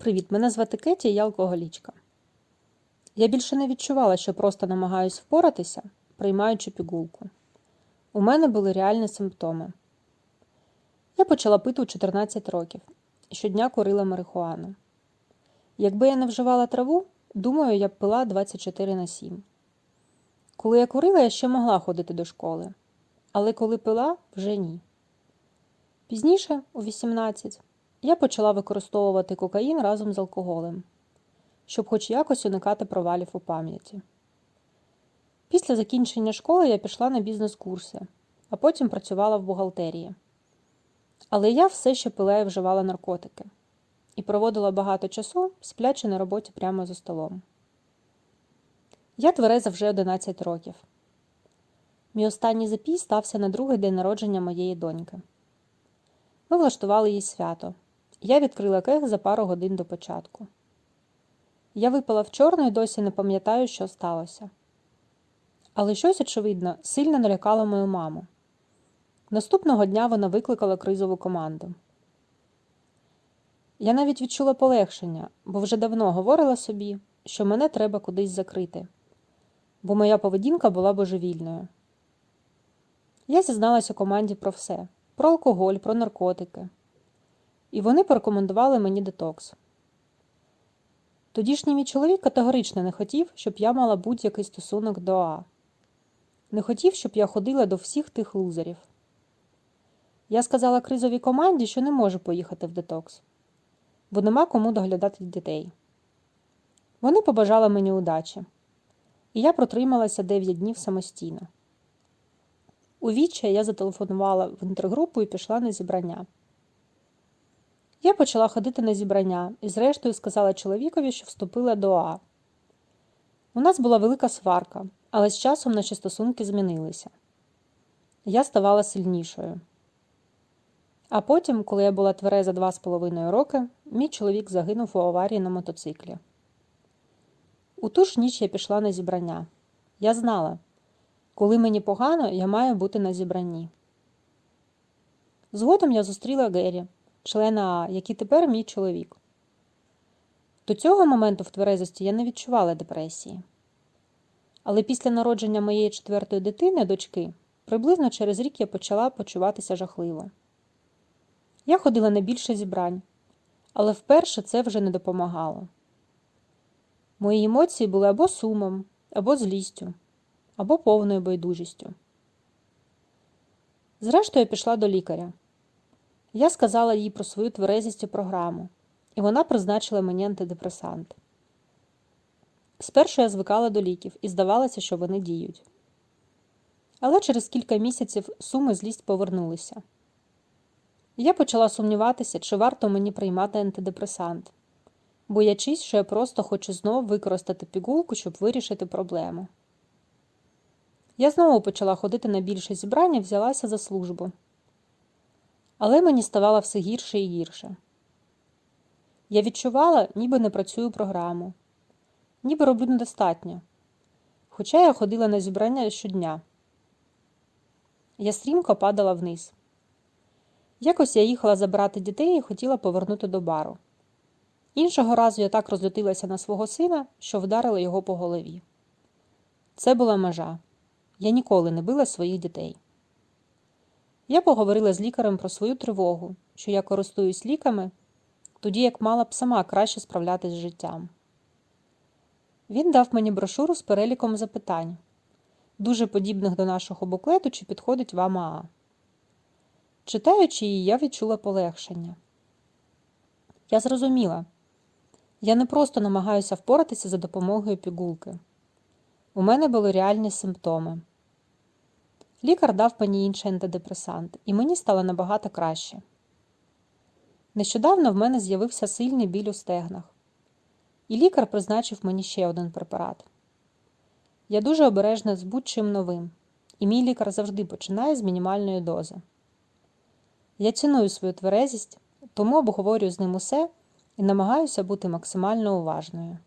Привіт, мене звати Кеті, я алкоголічка. Я більше не відчувала, що просто намагаюсь впоратися, приймаючи пігулку. У мене були реальні симптоми. Я почала пити у 14 років щодня курила марихуану. Якби я не вживала траву, думаю, я б пила 24 на 7. Коли я курила, я ще могла ходити до школи, але коли пила, вже ні. Пізніше, у 18, я почала використовувати кокаїн разом з алкоголем, щоб хоч якось уникати провалів у пам'яті. Після закінчення школи я пішла на бізнес-курси, а потім працювала в бухгалтерії. Але я все ще пила і вживала наркотики і проводила багато часу, сплячи на роботі прямо за столом. Я твереза вже 11 років. Мій останній запій стався на другий день народження моєї доньки. Ми влаштували їй свято. Я відкрила кег за пару годин до початку. Я випала в чорну і досі не пам'ятаю, що сталося. Але щось, очевидно, сильно налякало мою маму. Наступного дня вона викликала кризову команду. Я навіть відчула полегшення, бо вже давно говорила собі, що мене треба кудись закрити, бо моя поведінка була божевільною. Я зізналася команді про все: про алкоголь, про наркотики. І вони порекомендували мені детокс. Тодішній мій чоловік категорично не хотів, щоб я мала будь-який стосунок до А. Не хотів, щоб я ходила до всіх тих лузерів. Я сказала кризовій команді, що не можу поїхати в детокс, бо нема кому доглядати дітей. Вони побажали мені удачі, і я протрималася 9 днів самостійно. У я зателефонувала в інтергрупу і пішла на зібрання. Я почала ходити на зібрання і, зрештою, сказала чоловікові, що вступила до А. У нас була велика сварка, але з часом наші стосунки змінилися. Я ставала сильнішою. А потім, коли я була твереза два з половиною роки, мій чоловік загинув у аварії на мотоциклі. У ту ж ніч я пішла на зібрання. Я знала, коли мені погано, я маю бути на зібранні. Згодом я зустріла Гері, члена який тепер мій чоловік. До цього моменту в тверезості я не відчувала депресії. Але після народження моєї четвертої дитини, дочки, приблизно через рік я почала почуватися жахливо. Я ходила на більше зібрань, але вперше це вже не допомагало. Мої емоції були або сумом, або злістю, або повною байдужістю. Зрештою, я пішла до лікаря. Я сказала їй про свою тверезість і програму, і вона призначила мені антидепресант. Спершу я звикала до ліків і здавалося, що вони діють. Але через кілька місяців суми злість повернулися. Я почала сумніватися, чи варто мені приймати антидепресант, боячись, що я просто хочу знову використати пігулку, щоб вирішити проблему. Я знову почала ходити на більше зібрання і взялася за службу. Але мені ставало все гірше і гірше. Я відчувала, ніби не працюю програму, ніби роблю недостатньо. Хоча я ходила на зібрання щодня. Я стрімко падала вниз. Якось я їхала забирати дітей і хотіла повернути до бару. Іншого разу я так розлютилася на свого сина, що вдарила його по голові. Це була межа. Я ніколи не била своїх дітей. Я поговорила з лікарем про свою тривогу, що я користуюсь ліками, тоді як мала б сама краще справлятись з життям. Він дав мені брошуру з переліком запитань, дуже подібних до нашого буклету, чи підходить вам АА. Читаючи її, я відчула полегшення. Я зрозуміла, я не просто намагаюся впоратися за допомогою пігулки. У мене були реальні симптоми. Лікар дав мені інший антидепресант, і мені стало набагато краще. Нещодавно в мене з'явився сильний біль у стегнах, і лікар призначив мені ще один препарат. Я дуже обережна з будь-чим новим, і мій лікар завжди починає з мінімальної дози. Я ціную свою тверезість, тому обговорюю з ним усе і намагаюся бути максимально уважною.